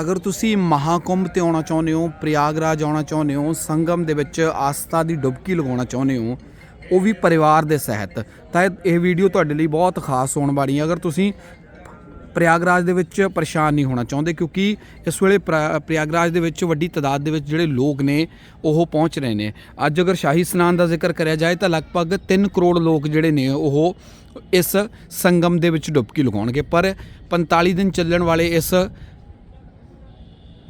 ਅਗਰ ਤੁਸੀਂ ਮਹਾਕੁੰਭ ਤੇ ਆਉਣਾ ਚਾਹੁੰਦੇ ਹੋ, ਪ੍ਰਯਾਗਰਾਜ ਆਉਣਾ ਚਾਹੁੰਦੇ ਹੋ, ਸੰਗਮ ਦੇ ਵਿੱਚ ਆਸਥਾ ਦੀ ਡੁਬਕੀ ਲਗਾਉਣਾ ਚਾਹੁੰਦੇ ਹੋ, ਉਹ ਵੀ ਪਰਿਵਾਰ ਦੇ ਸਹਿਤ, ਤਾਂ ਇਹ- ਵੀਡੀਓ ਤੁਹਾਡੇ ਲਈ ਬਹੁਤ ਖਾਸ ਹੋਣ ਵਾਲੀ ਹੈ। ਅਗਰ ਤੁਸੀਂ ਪ੍ਰਯਾਗਰਾਜ ਦੇ ਵਿੱਚ ਪਰੇਸ਼ਾਨ ਨਹੀਂ ਹੋਣਾ ਚਾਹੁੰਦੇ, ਕਿਉਂਕਿ ਇਸ ਵੇਲੇ ਪ੍ਰ- ਪ੍ਰਯਾਗਰਾਜ ਦੇ ਵਿੱਚ ਵੱਡੀ ਤਾਦਾਦ ਦੇ ਵਿੱਚ ਜਿਹੜੇ ਲੋਕ ਨੇ, ਉਹ ਪਹੁੰਚ ਰਹੇ ਨੇ। ਅੱਜ ਅਗਰ ਸ਼ਾਹੀ ਸਨਾਨ ਦਾ ਜ਼ਿਕਰ ਕਰਿਆ ਜਾਏ, ਤਾਂ ਲਗਭਗ 3 ਕਰੋੜ ਲੋਕ ਜਿਹੜੇ ਨੇ, ਉਹ ਇਸ ਸੰਗਮ ਦੇ ਵਿੱਚ ਡੁਬਕੀ ਲਗਾਉਣਗੇ। ਪਰ 45 ਦਿਨ ਚੱਲਣ ਵਾਲੇ ਇਸ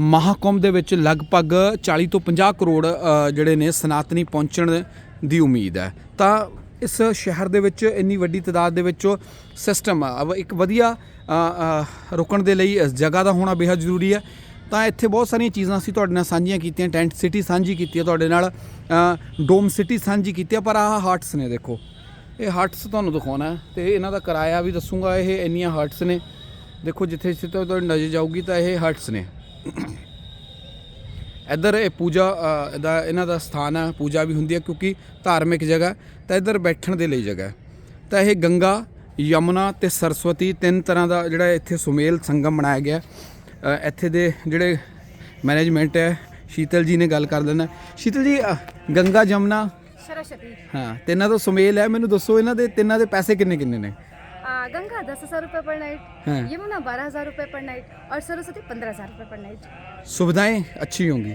ਮਹਾਕੁੰਭ ਦੇ ਵਿੱਚ ਲਗਭਗ 40 ਤੋਂ 50 ਕਰੋੜ ਜਿਹੜੇ ਨੇ ਸਨਾਤਨੀ ਪਹੁੰਚਣ ਦੀ ਉਮੀਦ ਹੈ। ਤਾਂ ਇਸ ਸ਼ਹਿਰ ਦੇ ਵਿੱਚ ਇੰਨੀ ਵੱਡੀ ਤਾਦਾਦ ਦੇ ਵਿੱਚ ਸਿਸਟਮ ਇੱਕ ਵਧੀਆ ਰੁਕਣ ਦੇ ਲਈ ਇਸ ਜਗ੍ਹਾ ਦਾ ਹੋਣਾ ਬੇहद ਜ਼ਰੂਰੀ ਹੈ। ਤਾਂ ਇੱਥੇ ਬਹੁਤ ਸਾਰੀਆਂ ਚੀਜ਼ਾਂ ਅਸੀਂ ਤੁਹਾਡੇ ਨਾਲ ਸਾਂਝੀਆਂ ਕੀਤੀਆਂ, ਟੈਂਟ ਸਿਟੀ ਸਾਂਝੀ ਕੀਤੀ ਹੈ ਤੁਹਾਡੇ ਨਾਲ ਡੋਮ ਸਿਟੀ ਸਾਂਝੀ ਕੀਤੀ ਹੈ, ਪਰ ਆਹ ਹਟਸ ਨੇ ਦੇਖੋ। ਇਹ ਹਟਸ ਤੁਹਾਨੂੰ ਦਿਖਾਉਣਾ ਹੈ ਤੇ ਇਹਨਾਂ ਦਾ ਕਿਰਾਇਆ ਵੀ ਦੱਸੂਗਾ, ਇਹ ਇੰਨੀਆਂ ਹਟਸ ਨੇ। ਦੇਖੋ ਜਿੱਥੇ ਜਿੱਥੇ ਤੁਹਾਡੀ ਨਜ਼ਰ ਜਾਊਗੀ ਤਾਂ ਇਹ ਹਟਸ ਨੇ। ਇੱਧਰ ਇਹ ਪੂਜਾ ਦਾ ਇਹਨਾਂ ਦਾ ਸਥਾਨ ਹੈ ਪੂਜਾ ਵੀ ਹੁੰਦੀ ਹੈ ਕਿਉਂਕਿ ਧਾਰਮਿਕ ਜਗ੍ਹਾ ਤਾਂ ਇੱਧਰ ਬੈਠਣ ਦੇ ਲਈ ਜਗ੍ਹਾ ਤਾਂ ਇਹ ਗੰਗਾ ਯਮਨਾ ਤੇ ਸਰਸਵਤੀ ਤਿੰਨ ਤਰ੍ਹਾਂ ਦਾ ਜਿਹੜਾ ਇੱਥੇ ਸੁਮੇਲ ਸੰਗਮ ਬਣਾਇਆ ਗਿਆ ਇੱਥੇ ਦੇ ਜਿਹੜੇ ਮੈਨੇਜਮੈਂਟ ਹੈ ਸ਼ੀਤਲ ਜੀ ਨੇ ਗੱਲ ਕਰ ਲੈਣਾ ਸ਼ੀਤਲ ਜੀ ਗੰਗਾ ਜਮਨਾ ਸਰਸਵਤੀ। ਹਾਂ ਤਿੰਨਾਂ ਦਾ ਸੁਮੇਲ ਹੈ। ਮੈਨੂੰ ਦੱਸੋ ਇਹਨਾਂ ਦੇ ਤਿੰਨਾਂ ਦੇ ਪੈਸੇ ਕਿੰਨੇ ਕਿੰਨੇ ਨੇ? गंगा दस हजार रुपये पर नाइट हाँ। यमुना बारह हजार रुपये पर नाइट और सरस्वती पंद्रह हजार रुपये पर नाइट सुविधाएं अच्छी होंगी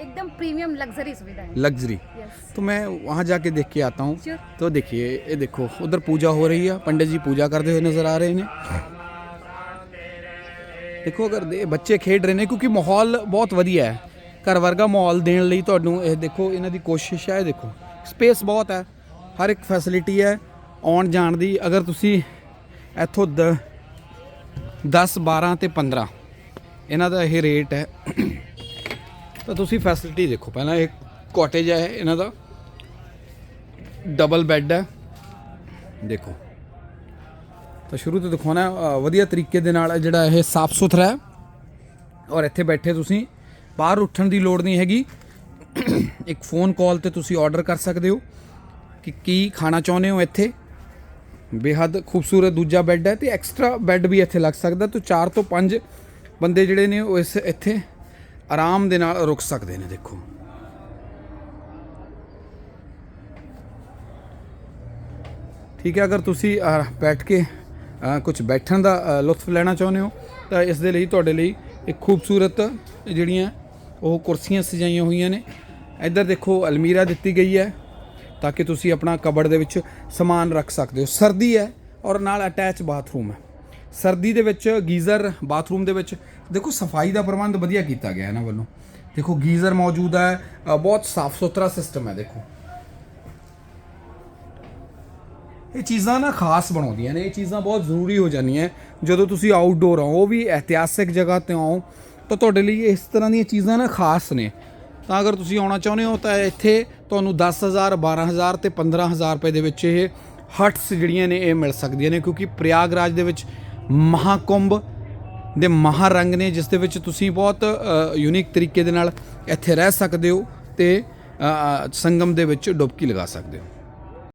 एकदम प्रीमियम लग्जरी सुविधा है लग्जरी यस तो मैं वहाँ जाके देख के आता हूँ Sure. तो देखिए ये देखो उधर पूजा हो रही है पंडित जी पूजा करते हुए नजर आ रहे हैं ਦੇਖੋ ਅਗਰ ਦੇ ਬੱਚੇ ਖੇਡ ਰਹੇ ਨੇ ਕਿਉਂਕਿ ਮਾਹੌਲ ਬਹੁਤ ਵਧੀਆ ਹੈ ਘਰ ਵਰਗਾ ਮਾਹੌਲ ਦੇਣ ਲਈ ਤੁਹਾਨੂੰ ਇਹ ਦੇਖੋ ਇਹਨਾਂ ਦੀ ਕੋਸ਼ਿਸ਼ ਹੈ ਇਹ ਦੇਖੋ ਸਪੇਸ ਬਹੁਤ ਹੈ ਹਰ ਇੱਕ ਫੈਸਿਲਿਟੀ ਹੈ ਆਉਣ ਜਾਣ ਦੀ ਅਗਰ ਤੁਸੀਂ ਇੱਥੋਂ 10 12 ਤੇ 15 ਇਹਨਾਂ ਦਾ ਇਹ ਰੇਟ ਹੈ। ਤਾਂ ਤੁਸੀਂ ਫੈਸਿਲਿਟੀ ਦੇਖੋ। ਪਹਿਲਾਂ ਇਹ ਕਾਟੇਜ ਹੈ ਇਹਨਾਂ ਦਾ। ਡਬਲ ਬੈੱਡ ਹੈ। ਦੇਖੋ। ਤਾਂ ਸ਼ੁਰੂ ਤੋਂ ਦਿਖਾਉਣਾ ਵਧੀਆ ਤਰੀਕੇ ਦੇ ਨਾਲ ਜਿਹੜਾ ਇਹ ਸਾਫ਼ ਸੁਥਰਾ ਹੈ। ਔਰ ਇੱਥੇ ਬੈਠੇ ਤੁਸੀਂ। ਬਾਹਰ ਉੱਠਣ ਦੀ ਲੋੜ ਨਹੀਂ ਹੈਗੀ। ਇੱਕ ਫੋਨ ਕਾਲ ਤੇ ਤੁਸੀਂ ਆਰਡਰ ਕਰ ਸਕਦੇ ਹੋ। ਕਿ ਕੀ ਖਾਣਾ ਚਾਹੁੰਦੇ ਹੋ ਇੱਥੇ? ਬੇਹੱਦ ਖੂਬਸੂਰਤ ਦੂਜਾ ਬੈੱਡ ਹੈ ਤੇ ਐਕਸਟਰਾ ਬੈੱਡ ਵੀ ਇੱਥੇ ਲੱਗ ਸਕਦਾ ਤੋਂ 4 ਤੋਂ 5 ਬੰਦੇ ਜਿਹੜੇ ਨੇ ਉਹ ਇਸ ਇੱਥੇ ਆਰਾਮ ਦੇ ਨਾਲ ਰੁਕ ਸਕਦੇ ਨੇ, ਦੇਖੋ। ਠੀਕ ਹੈ, ਅਗਰ ਤੁਸੀਂ ਬੈਠ ਕੇ ਕੁਝ ਬੈਠਣ ਦਾ ਲੁਤਫ ਲੈਣਾ ਚਾਹੁੰਦੇ ਹੋ, ਤਾਂ ਇਸ ਦੇ ਲਈ ਤੁਹਾਡੇ ਲਈ ਇੱਕ ਖੂਬਸੂਰਤ ਜਿਹੜੀਆਂ ਉਹ ਕੁਰਸੀਆਂ ਸਜਾਈਆਂ ਹੋਈਆਂ ਨੇ। ਇੱਧਰ ਦੇਖੋ ਅਲਮੀਰਾ ਦਿੱਤੀ ਗਈ ਹੈ। ਤਾਂ ਕਿ ਤੁਸੀਂ ਆਪਣਾ ਕਬੜ ਦੇ ਵਿੱਚ ਸਮਾਨ ਰੱਖ ਸਕਦੇ ਹੋ। ਸਰਦੀ ਹੈ ਔਰ ਨਾਲ ਅਟੈਚ ਬਾਥਰੂਮ ਹੈ। ਸਰਦੀ ਦੇ ਵਿੱਚ ਗੀਜ਼ਰ ਬਾਥਰੂਮ ਦੇ ਵਿੱਚ ਦੇਖੋ ਸਫ਼ਾਈ ਦਾ ਪ੍ਰਬੰਧ ਵਧੀਆ ਕੀਤਾ ਗਿਆ ਇਹਨਾਂ ਵੱਲੋਂ। ਦੇਖੋ ਗੀਜ਼ਰ ਮੌਜੂਦ ਹੈ ਬਹੁਤ ਸਾਫ਼ ਸੁਥਰਾ ਸਿਸਟਮ ਹੈ ਦੇਖੋ। ਇਹ ਚੀਜ਼ਾਂ ਨਾ ਖਾਸ ਬਣਾਉਂਦੀਆਂ ਨੇ, ਇਹ ਚੀਜ਼ਾਂ ਬਹੁਤ ਜ਼ਰੂਰੀ ਹੋ ਜਾਂਦੀਆਂ ਜਦੋਂ ਤੁਸੀਂ ਆਊਟਡੋਰ ਆਓ, ਉਹ ਵੀ ਇਤਿਹਾਸਿਕ ਜਗ੍ਹਾ ਤੇ ਆਓ, ਤਾਂ ਤੁਹਾਡੇ ਲਈ ਇਸ ਤਰ੍ਹਾਂ ਦੀਆਂ ਚੀਜ਼ਾਂ ਨਾ ਖਾਸ ਨੇ। ਤਾਂ ਅਗਰ ਤੁਸੀਂ ਆਉਣਾ ਚਾਹੁੰਦੇ ਹੋ ਤਾਂ ਇੱਥੇ ਤੁਹਾਨੂੰ 10000 12000 ਤੇ 15000 ਰੁਪਏ ਦੇ ਵਿੱਚ ਇਹ ਹਟਸ ਜਿਹੜੀਆਂ ਨੇ ਇਹ ਮਿਲ ਸਕਦੀਆਂ ਨੇ, ਕਿਉਂਕਿ ਪ੍ਰਯਾਗਰਾਜ ਦੇ ਵਿੱਚ ਮਹਾਕੁੰਭ ਦੇ ਮਹਾਰੰਗ ਨੇ, ਜਿਸ ਦੇ ਵਿੱਚ ਤੁਸੀਂ ਬਹੁਤ ਯੂਨੀਕ ਤਰੀਕੇ ਦੇ ਨਾਲ ਇੱਥੇ ਰਹਿ ਸਕਦੇ ਹੋ ਤੇ ਸੰਗਮ ਦੇ ਵਿੱਚ ਡੁਬਕੀ ਲਗਾ ਸਕਦੇ ਹੋ।